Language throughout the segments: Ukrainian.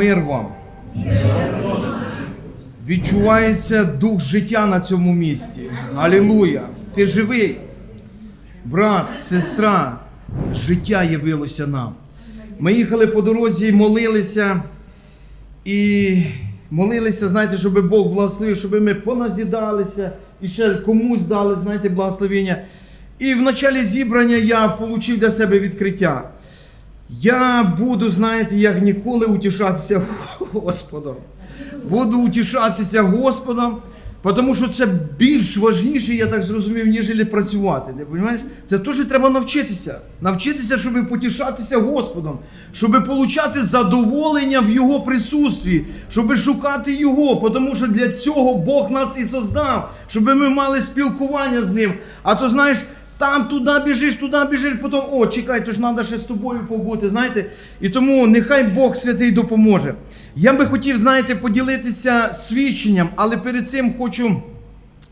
Мир вам. Відчувається дух життя на цьому місці. Алілуя! Ти живий. Брат, сестра, життя явилося нам. Ми їхали по дорозі, молилися і молилися, знаєте, щоб Бог благословив, щоб ми поназідалися і ще комусь дали, знаєте, благословення. І в началі зібрання я отримав для себе відкриття. Я буду, знаєте, як ніколи утішатися Господом. Буду утішатися Господом, тому що це більш важніше, я так зрозумів, ніж працювати. Ти розумієш? Це теж треба навчитися. Навчитися, щоб потішатися Господом, щоб отримати задоволення в Його присутстві, щоб шукати Його, тому що для цього Бог нас і создав, щоб ми мали спілкування з Ним. А то знаєш. Там туди біжиш, туди біжиш, потім, о, чекай, то ж треба ще з тобою побути, знаєте. І тому нехай Бог святий допоможе. Я би хотів, знаєте, поділитися свідченням, але перед цим хочу,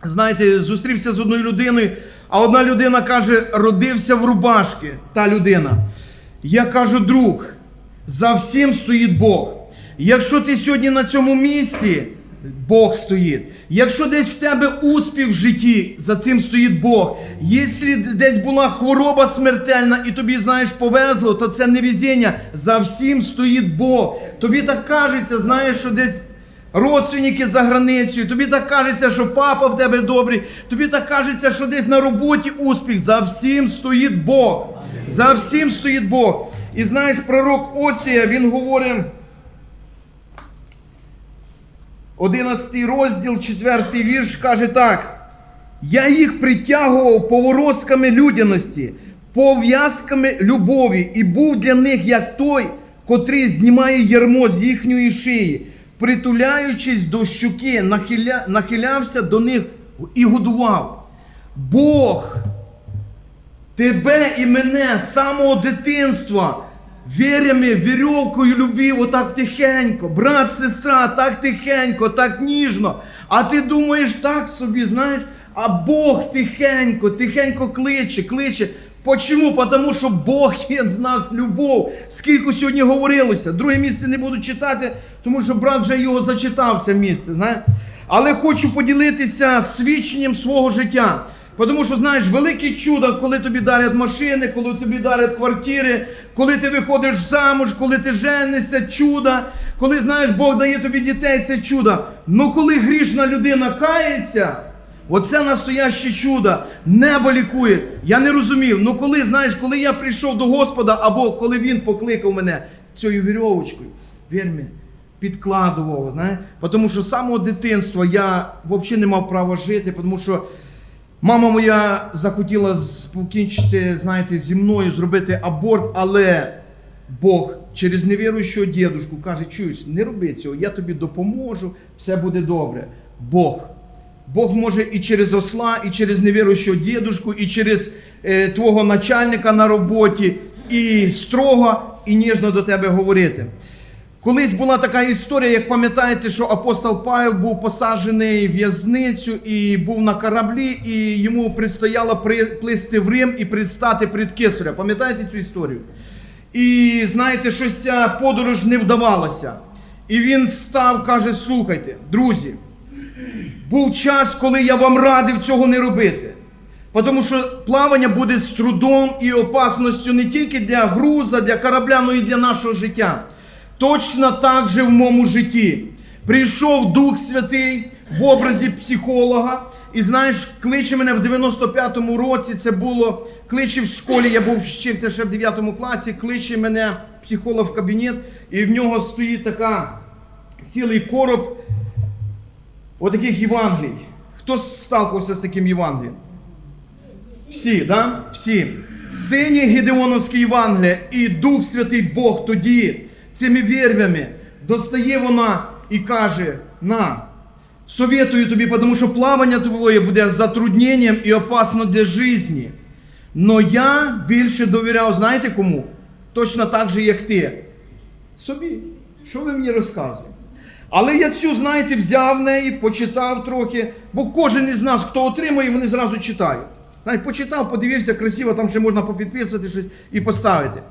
знаєте, зустрівся з одною людиною, а одна людина каже, родився в рубашки, та людина. Я кажу, друг, за всім стоїть Бог. Якщо ти сьогодні на цьому місці, Бог стоїть. Якщо десь в тебе успіх в житті, за цим стоїть Бог. Якщо десь була хвороба смертельна і тобі, знаєш, повезло, то це не везіння. За всім стоїть Бог. Тобі так кажеться, знаєш, що десь родственники за границею, тобі так кажеться, що папа в тебе добрий, тобі так кажеться, що десь на роботі успіх. За всім стоїть Бог. За всім стоїть Бог. І знаєш, пророк Осія, він говорить. 11 розділ, 4 вірш каже так: Я їх притягував поворозками людяності, пов'язками любові, і був для них як той, котрий знімає ярмо з їхньої шиї, притуляючись до щуки, нахиля... нахилявся до них і годував. Бог тебе і мене з самого дитинства вірями, вірьовкою любві, отак тихенько, брат, сестра, так тихенько, так ніжно. А ти думаєш так собі, знаєш, а Бог тихенько, тихенько кличе, кличе. Почому? Тому що Бог є з нас любов. Скільки сьогодні говорилося. Друге місце не буду читати, тому що брат вже його зачитав це місце. знаєш. Але хочу поділитися свідченням свого життя. Тому що, знаєш, велике чудо, коли тобі дарять машини, коли тобі дарять квартири, коли ти виходиш замуж, коли ти женишся, чудо, коли знаєш, Бог дає тобі дітей, це чудо. Ну коли грішна людина кається, оце настояще чудо, небо лікує. Я не розумів. Ну коли, знаєш, коли я прийшов до Господа, або коли Він покликав мене цією вірьовочкою, вір мені, підкладував, тому що з самого дитинства я взагалі не мав права жити, тому що. Мама моя захотіла покінчити, знаєте, зі мною зробити аборт, але Бог через невіруючого дідушку каже, чуєш, не роби цього, я тобі допоможу, все буде добре. Бог. Бог може і через осла, і через невіруючого дідушку, і через е, твого начальника на роботі, і строго, і ніжно до тебе говорити. Колись була така історія, як пам'ятаєте, що апостол Павел був посаджений в в'язницю і був на кораблі, і йому предстояло приплисти в Рим і предстати перед Кесаря. Пам'ятаєте цю історію? І знаєте, щось ця подорож не вдавалася. І він став, каже: слухайте, друзі, був час, коли я вам радив цього не робити. Тому що плавання буде з трудом і опасністю не тільки для груза, для корабля, але й для нашого життя. Точно так же в моєму житті. Прийшов Дух Святий в образі психолога. І знаєш, кличе мене в 95-му році. Це було кличе в школі. Я був вчився ще в 9 класі. Кличе мене психолог в кабінет, і в нього стоїть така цілий короб отаких Євангелій. Хто сталкувався з таким Євангелієм? Всі, да? Всі. Сині Гідеоновські Євангелія і Дух Святий Бог тоді цими вірвями достає вона і каже: на, советую тобі, тому що плавання твоє буде затрудненням і опасно для житті. Но я більше довіряв, знаєте кому? Точно так же, як ти. Собі. Що ви мені розказуєте? Але я цю, знаєте, взяв неї, почитав трохи, бо кожен із нас, хто отримує, вони зразу читають. Навіть почитав, подивився, красиво, там ще можна попідписувати щось і поставити.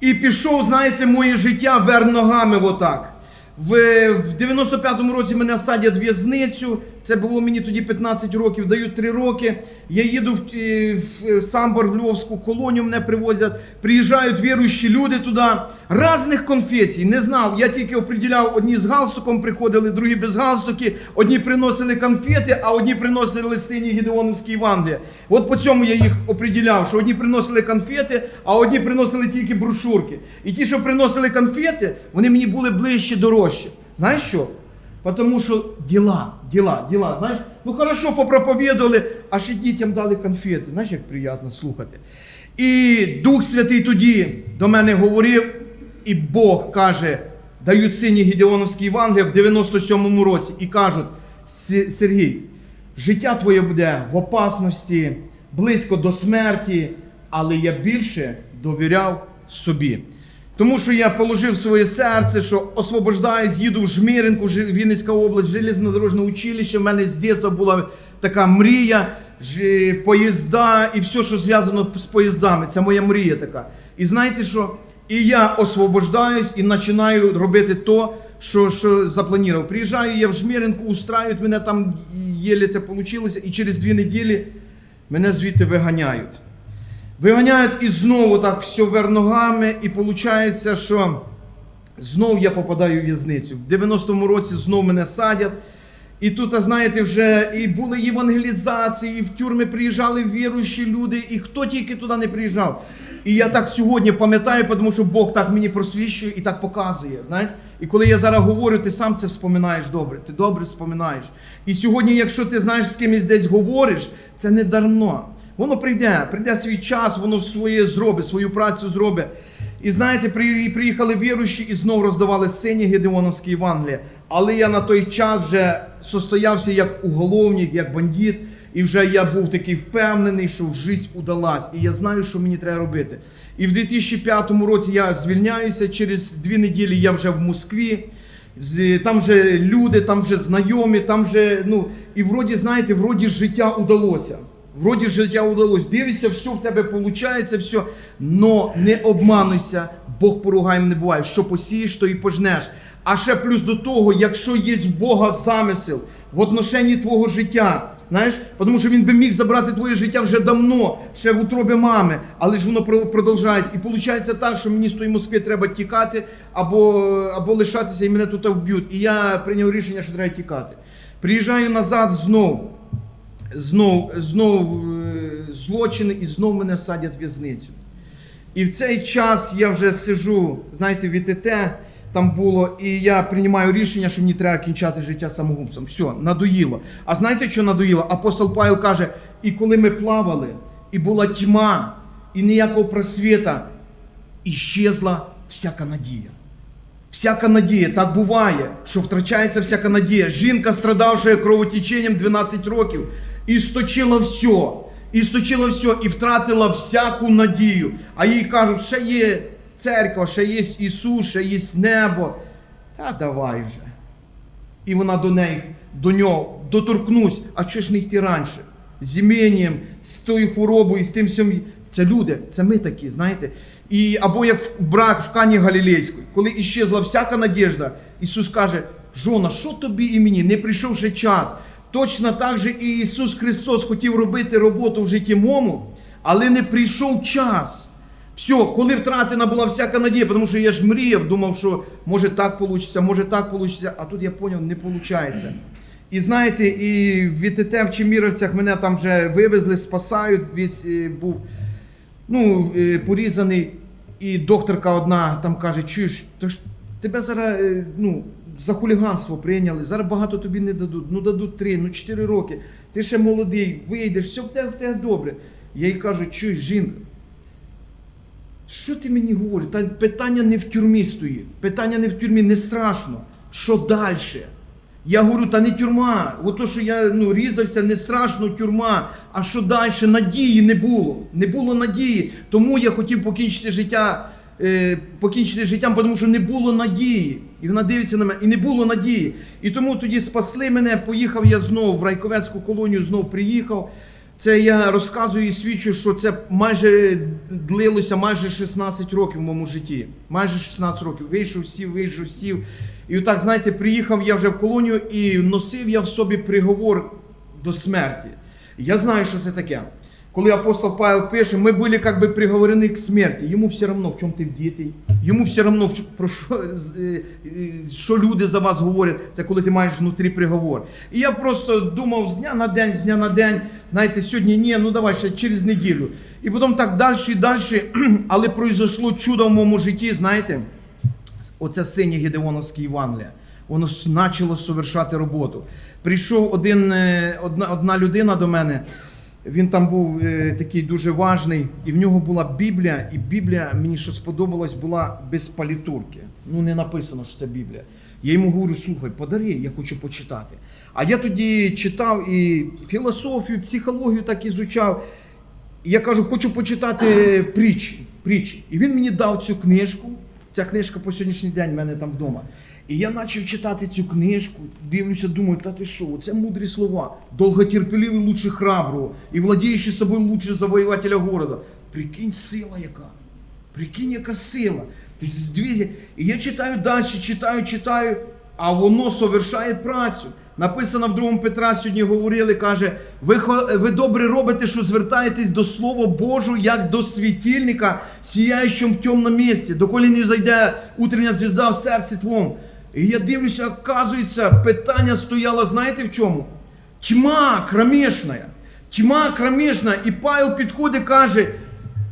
І пішов, знаєте, моє життя вер ногами отак. В, в 95-му році мене садять в в'язницю. Це було мені тоді 15 років, дають 3 роки. Я їду в, е, в Самбор, в Львовську колонію, мене привозять. Приїжджають віруючі люди туди, різних конфесій. Не знав. Я тільки оприділяв, одні з галстуком приходили, другі без галстуки, одні приносили конфети, а одні приносили сині гідеоновські Євангелія. От по цьому я їх оприділяв, що одні приносили конфети, а одні приносили тільки брошурки. І ті, що приносили конфети, вони мені були ближче дорожче. Знаєш що? Тому що діла, діла, діла, знаєш, ну хорошо попроповідували, а ще дітям дали конфети. Знаєш, як приємно слухати. І Дух Святий тоді до мене говорив, і Бог каже, дають сині Гідеоновські Євангелія в 97-му році і кажуть: Сергій, життя твоє буде в опасності, близько до смерті, але я більше довіряв собі. Тому що я положив своє серце, що освобождаюсь, їду в Жміринку, Вінницька область, железнодорожне училище. У мене з дитинства була така мрія, поїзда і все, що зв'язано з поїздами. Це моя мрія така. І знаєте що? І я освобождаюсь і починаю робити то, що, що запланував. Приїжджаю я в Жміринку, устраюють мене там, єлі це вийшло, і через дві неділі мене звідти виганяють. Виганяють і знову так все вверх ногами, і виходить, що знов я попадаю в в'язницю. В 90-му році знов мене садять. І тут, знаєте, вже і були євангелізації, і в тюрми приїжджали віруючі люди, і хто тільки туди не приїжджав. І я так сьогодні пам'ятаю, тому що Бог так мені просвіщує і так показує. Знаєш? І коли я зараз говорю, ти сам це вспоминаєш добре, ти добре вспоминаєш. І сьогодні, якщо ти знаєш з кимось десь говориш, це не дарно. Воно прийде, прийде свій час, воно своє зробить, свою працю зробить. І знаєте, при- приїхали віруючі і знову роздавали сині Гедеоновські Євангелія. Але я на той час вже состоявся як уголовник, як бандит, і вже я був такий впевнений, що життя удалась, і я знаю, що мені треба робити. І в 2005 році я звільняюся, через дві неділі я вже в Москві. Там вже люди, там вже знайомі, там вже, ну, і вроді, знаєте, вроді життя удалося. Вроді життя удалось. Дивишся, все в тебе виходить, все. Но не обмануйся, Бог поругаєм не буває. Що посієш, то і пожнеш. А ще плюс до того, якщо є в Бога замисел в отношенні твого життя, знаєш, тому що він би міг забрати твоє життя вже давно, ще в утробі мами, але ж воно про- продовжується. І виходить так, що мені з тої Москви треба тікати або, або лишатися, і мене тут вб'ють. І я прийняв рішення, що треба тікати. Приїжджаю назад знову знов, знов е, злочини і знов мене садять в в'язницю. І в цей час я вже сижу, знаєте, в ІТТ там було, і я приймаю рішення, що мені треба кінчати життя самогубством. Все, надоїло. А знаєте, що надоїло? Апостол Павел каже: і коли ми плавали, і була тьма, і ніякого просвіта, іщезла всяка надія. Всяка надія, так буває, що втрачається всяка надія. Жінка, страдавша кровотеченням 12 років, істочила все, істочила все і втратила всяку надію. А їй кажуть, ще є церква, ще є Ісус, ще є небо. Та давай вже. І вона до неї, до нього доторкнусь, а чого ж не йти раніше? З іменням, з тою хворобою, з тим всім. Це люди, це ми такі, знаєте. І, або як брак в Кані Галілейської, коли іщезла всяка надіжда, Ісус каже: Жона, що тобі і мені? Не прийшов ще час. Точно так же і Ісус Христос хотів робити роботу в житті мому, але не прийшов час. Все, коли втратена була всяка надія, тому що я ж мріяв, думав, що може так вийде, може так вийде, а тут я зрозумів, не виходить. І знаєте, і в ІТТ в Чеміровцях мене там вже вивезли, спасають, весь е, був ну, е, порізаний. І докторка одна там каже: чуєш, то ж тебе зараз е, ну, за хуліганство прийняли, зараз багато тобі не дадуть. Ну дадуть три, ну чотири роки. Ти ще молодий, вийдеш, все в тебе, в тебе добре. Я їй кажу, чуєш, жінка, що ти мені говориш? Та питання не в тюрмі стоїть. Питання не в тюрмі, не страшно. Що далі? Я говорю, та не тюрма. От то, що я ну, різався, не страшно тюрма. А що далі? Надії не було. Не було надії. Тому я хотів покінчити життя, е, покінчити життям, тому що не було надії. І вона дивиться на мене, і не було надії. І тому тоді спасли мене, поїхав я знову в Райковецьку колонію, знову приїхав. Це я розказую і свідчу, що це майже длилося майже 16 років в моєму житті. Майже 16 років. Вийшов, сів, вийшов, сів. І отак, знаєте, приїхав я вже в колонію і носив я в собі приговор до смерті. Я знаю, що це таке. Коли апостол Павел пише, ми були как бы приговорені к смерті. Йому все одно, в чому ти вдітий. Йому все одно, про що, е, е, що люди за вас говорять, це коли ти маєш внутрі приговор. І я просто думав з дня на день, з дня на день, знаєте, сьогодні ні, ну давай ще через неділю. І потім так далі і далі. Але произошло чудо в моєму житті, знаєте, оце синє Гедеоновське Євангелія. Воно почало совершати роботу. Прийшов один, е, одна, одна людина до мене. Він там був е, такий дуже важний, і в нього була Біблія, і Біблія, мені що сподобалось, була без палітурки. Ну, не написано, що це Біблія. Я йому говорю, слухай, подари, я хочу почитати. А я тоді читав і філософію, психологію так ізучав. І я кажу, хочу почитати притчі. притчі. І він мені дав цю книжку. Ця книжка по сьогоднішній день в мене там вдома. І я почав читати цю книжку, дивлюся, думаю, та ти що, це мудрі слова. Долготерпеливий лучше храброго, і владіючи собою лучше завоювателя города. Прикинь, сила яка. Прикинь, яка сила. Тобто, І я читаю далі, читаю, читаю, а воно совершає працю. Написано в 2 Петра сьогодні говорили, каже, ви, ви добре робите, що звертаєтесь до Слова Божого, як до світильника, сіяючим в темному місці, доколи не зайде утрення звізда в серці твоєму. І я дивлюся, оказується, питання стояло, знаєте в чому? Тьма кромешна. Тьма кромешна. І Павел підходить, каже,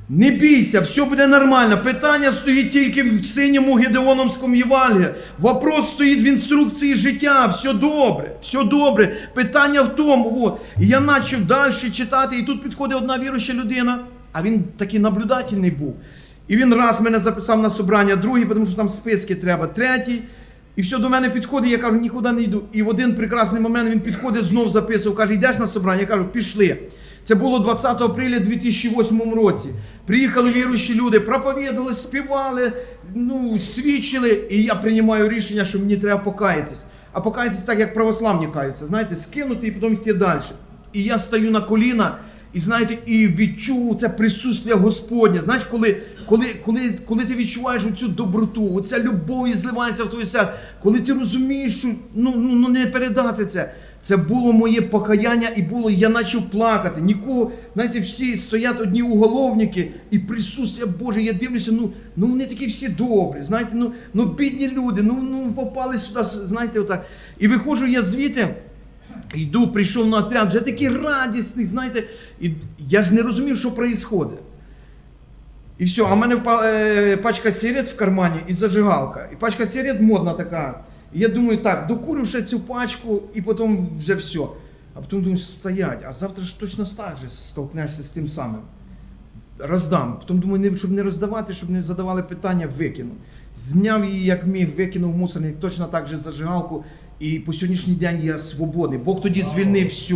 не бійся, все буде нормально. Питання стоїть тільки в синьому Гедеоновському Євангелії. Вопрос стоїть в інструкції життя. Все добре, все добре. Питання в тому. От. І я почав далі читати, і тут підходить одна віруюча людина, а він такий наблюдательний був. І він раз мене записав на собрання, другий, тому що там списки треба, третій. І все до мене підходить, я кажу, нікуди не йду. І в один прекрасний момент він підходить, знов записував, каже, йдеш на собрання? Я кажу, пішли. Це було 20 апреля 2008 році. Приїхали віруючі люди, проповідали, співали, ну, свідчили. І я приймаю рішення, що мені треба покаятись. А покаятись так, як православні каються, знаєте, скинути і потім йти далі. І я стою на коліна. І знаєте, і відчув це присутствие Господнє. Знаєш, коли, коли, коли, коли ти відчуваєш оцю доброту, оця любов і зливається в твоє серце, коли ти розумієш, що ну, ну, ну не передати це. Це було моє покаяння і було, я почав плакати. Нікого, знаєте, всі стоять одні уголовники і присутствие Боже, я дивлюся, ну, ну вони такі всі добрі, знаєте, ну, ну бідні люди, ну, ну попали сюди, знаєте, отак. І виходжу я звідти. Йду, прийшов на отряд, вже такий радісний, знаєте, і я ж не розумів, що відбувається. І все, а в мене е, пачка сигарет в кармані і зажигалка. І пачка сигарет модна така. І я думаю, так, докурю ще цю пачку і потім вже все. А потім думаю, стоять, а завтра ж точно так же столкнешся з тим самим. Роздам. Потім думаю, щоб не роздавати, щоб не задавали питання, викину. Змняв її, як міг, викинув мусорник, точно так же зажигалку. І по сьогоднішній день я свободний. Бог тоді звільнив все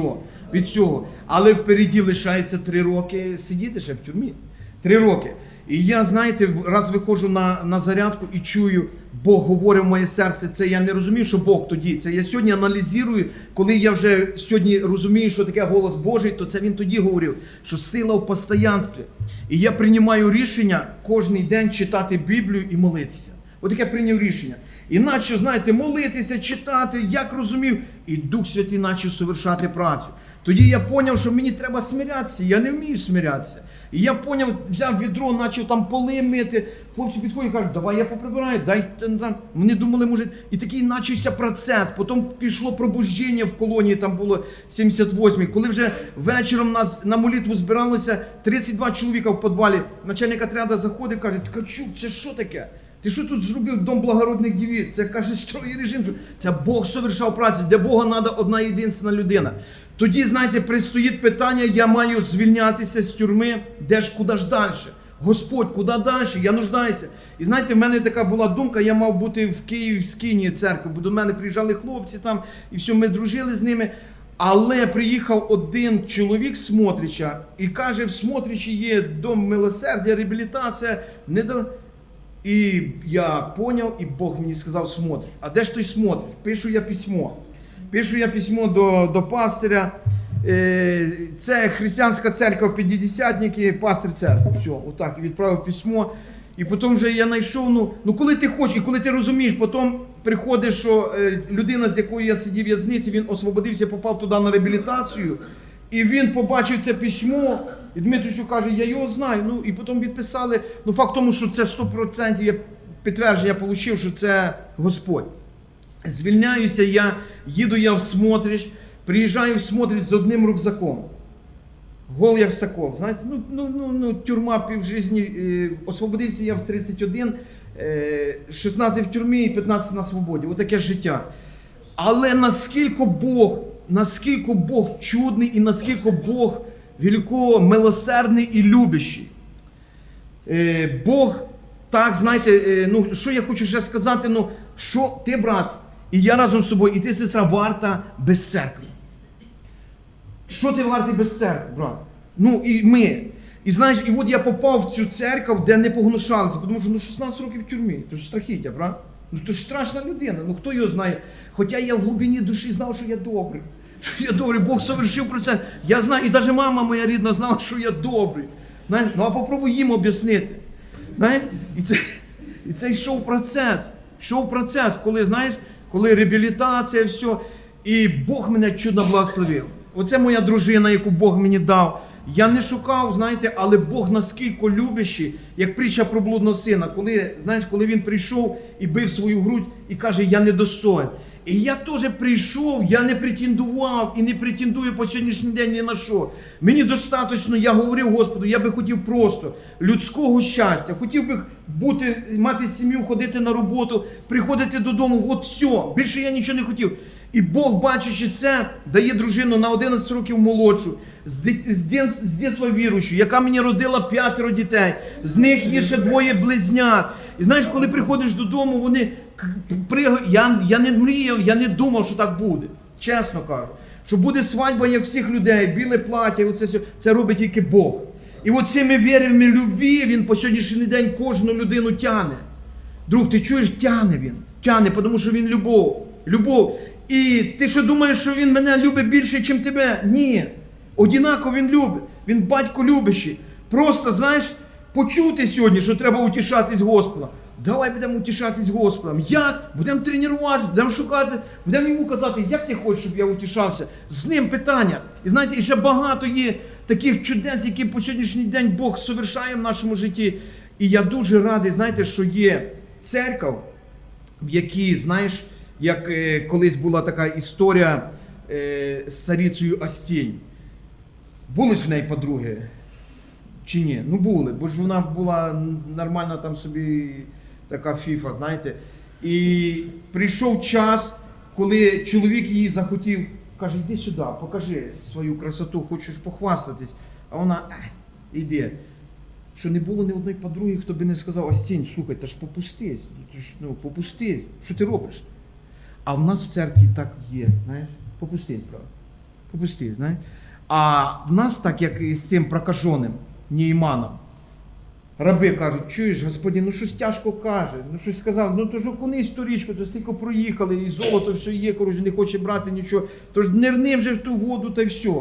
від цього. Але впереді лишається три роки сидіти ще в тюрмі. Три роки. І я, знаєте, раз виходжу на, на зарядку і чую, Бог говорить в моє серце. Це я не розумів, що Бог тоді. Це я сьогодні аналізую, коли я вже сьогодні розумію, що таке голос Божий, то це він тоді говорив, що сила в постоянстві. І я приймаю рішення кожен день читати Біблію і молитися. От я прийняв рішення. Іначе, знаєте, молитися, читати, як розумів, і Дух Святий почав совершати працю. Тоді я зрозумів, що мені треба смирятися. Я не вмію смирятися. І я зрозумів, взяв відро, почав там поли мити. Хлопці підходять і кажуть, давай я поприбираю, дай там». Вони думали, може, і такий почався процес. Потім пішло пробуждення в колонії, там було 78-й. Коли вже вечором нас на молитву збиралося 32 чоловіка в підвалі. Начальник отряду заходить, каже, Ткачук, це що таке? Ти що тут зробив дом благородних дівіт? Це каже строгий режим. Це Бог совершав працю. Для Бога треба одна єдина людина. Тоді, знаєте, пристоїть питання, я маю звільнятися з тюрми, де ж куди ж далі? Господь, куди далі? Я нуждаюся. І знаєте, в мене така була думка, я мав бути в Києві в Скині церкві, бо до мене приїжджали хлопці там, і все, ми дружили з ними. Але приїхав один чоловік з Смотрича і каже, в Смотричі є дом милосердя, реабілітація. Не до... І я поняв, і Бог мені сказав, смотриш. А де ж той смотриш? Пишу я письмо. Пишу я письмо до, до пастиря. Е, Це християнська церква П'ятдесятники, пастир церкви. Все, отак, і відправив письмо. І потім вже я знайшов, ну, ну коли ти хочеш, і коли ти розумієш, потім приходить, що е, людина, з якою я сидів в в'язниці, він освободився, попав туди на реабілітацію, і він побачив це письмо, і Дмитричу каже, я його знаю. Ну, і потім відписали. Ну, факт тому, що це 100% я підтвердження отримав, що це Господь. Звільняюся я, їду я в Смотрич, приїжджаю в Смотрич з одним рюкзаком. Гол як сокол. Знаєте, ну, ну, ну, ну тюрма півжизні. Е, освободився я в 31, е, 16 в тюрмі і 15 на свободі. Отаке життя. Але наскільки Бог, наскільки Бог чудний і наскільки Бог великого, милосердний і любящий. Е, Бог, так, знаєте, е, ну що я хочу ще сказати, ну що ти, брат, і я разом з тобою, і ти, сестра, варта без церкви. Що ти вартий без церкви, брат? Ну і ми. І знаєш, і от я попав в цю церкву, де не погнушалися, тому що ну 16 років в тюрмі. Це ж страхіття, брат? Ну то ж страшна людина, ну хто його знає? Хоча я в глибині душі знав, що я добрий. Що я добрий, Бог совершив про це. Я знаю, і навіть мама моя рідна знала, що я добрий. Знаєш? Ну а попробуй їм об'яснити. І це, і це йшов процес. Йшов процес, коли, знаєш, коли реабілітація, все. І Бог мене чудно благословив. Оце моя дружина, яку Бог мені дав. Я не шукав, знаєте, але Бог наскільки любящий, як притча про блудного сина, коли, знаєш, коли він прийшов і бив свою грудь і каже, я недостоин. І я теж прийшов, я не претендував і не претендую по сьогоднішній день ні на що. Мені достатньо, я говорив Господу, я би хотів просто людського щастя, хотів би бути, мати сім'ю, ходити на роботу, приходити додому. От все. Більше я нічого не хотів. І Бог, бачачи це, дає дружину на 11 років молодшу, з, дитинства віруючу, яка мені родила п'ятеро дітей. З них є ще двоє близнят. І знаєш, коли приходиш додому, вони. Я, я не мріяв, я не думав, що так буде. Чесно кажу. Що буде свадьба, як всіх людей, біле плаття, оце. Це робить тільки Бог. І от цими любві він по сьогоднішній день кожну людину тяне. Друг, ти чуєш, тяне він. Тяне, тому що він любов. Любов. І ти що думаєш, що він мене любить більше, ніж тебе? Ні. Одинаково він любить. Він батько любящий. Просто, знаєш, почути сьогодні, що треба утішатись Господом. Давай будемо утішатись Господом. Як? Будемо тренуватися, будемо шукати, будемо йому казати, як ти хочеш, щоб я утішався. З ним питання. І знаєте, ще багато є таких чудес, які по сьогоднішній день Бог совершає в нашому житті. І я дуже радий, знаєте, що є церква, в якій, знаєш, як е, колись була така історія е, з царицею Астінь. Були ж в неї подруги? Чи ні? Ну були, бо ж вона була нормальна там собі така фіфа, знаєте. І прийшов час, коли чоловік її захотів, каже, йди сюди, покажи свою красоту, хочеш похвастатись. А вона, «Ай, іди. Що не було ні одної подруги, хто би не сказав, Астінь, слухай, та ж попустись, ти ж, ну, попустись, що ти робиш? А в нас в церкві так є, знаєш, попустись, правда. Попустись, знаєш. А в нас, так як і з цим прокаженим Нейманом, раби кажуть, чуєш, господи, ну щось тяжко каже, ну щось сказав, ну то ж окунись ту річку, то стільки проїхали, і золото все є, коротше, не хоче брати нічого. Тож нирни вже в ту воду та все.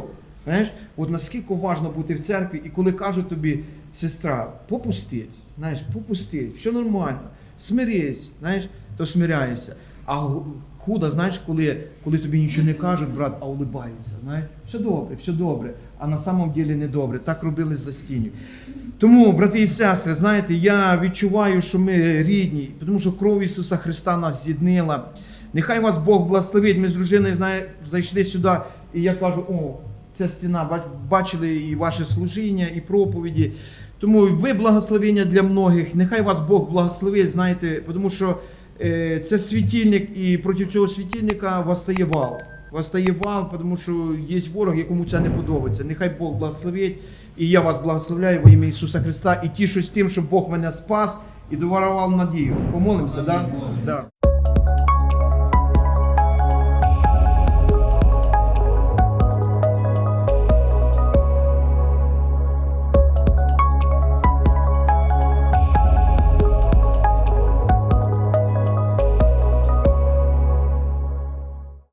Знаєш, от наскільки важно бути в церкві, і коли кажуть тобі, сестра, попустись, знаєш, попустись, все нормально, смирись, знаєш, то смиряєшся. А худо, знаєш, коли, коли тобі нічого не кажуть, брат, а улибаються. Знаєш, все добре, все добре, а на самом ділі не добре. Так робили за стіню. Тому, брати і сестри, знаєте, я відчуваю, що ми рідні, тому що кров Ісуса Христа нас з'єднила. Нехай вас Бог благословить. Ми з дружиною знає, зайшли сюди, і я кажу, о, ця стіна, бачили і ваше служіння, і проповіді. Тому ви благословення для многих. Нехай вас Бог благословить, знаєте, тому що це світильник, і проти цього світильника восстає вал. Восстає вал, тому що є ворог, якому це не подобається. Нехай Бог благословить. І я вас благословляю во ім'я Ісуса Христа і тішусь тим, що Бог мене спас і доворував надію. Помолимося, так? Да? Да.